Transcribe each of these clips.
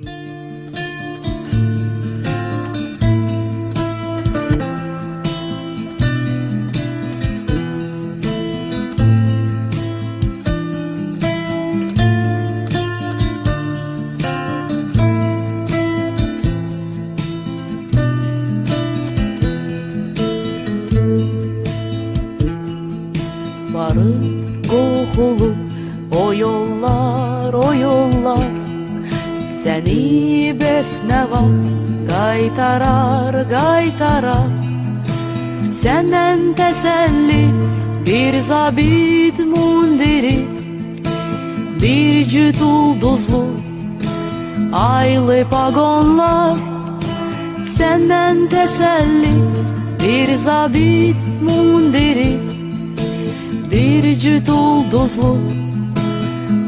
Varıp kokulu o yollar o yollar Seni besneva kaytarar kaytarar. Senden teselli bir zabit mundiri Bir cüt ulduzlu aylı pagonlar. Senden teselli bir zabit mundiri bir cüt ulduzlu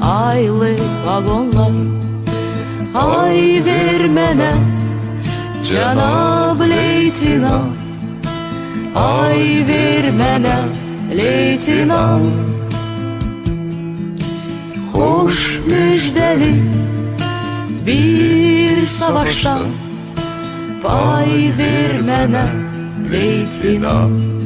aylı vagonlar Ay ver mənə Cənab leytinant Ay ver mənə leytinant Xoş müjdəli bir savaşdan Pay ver mənə leytinant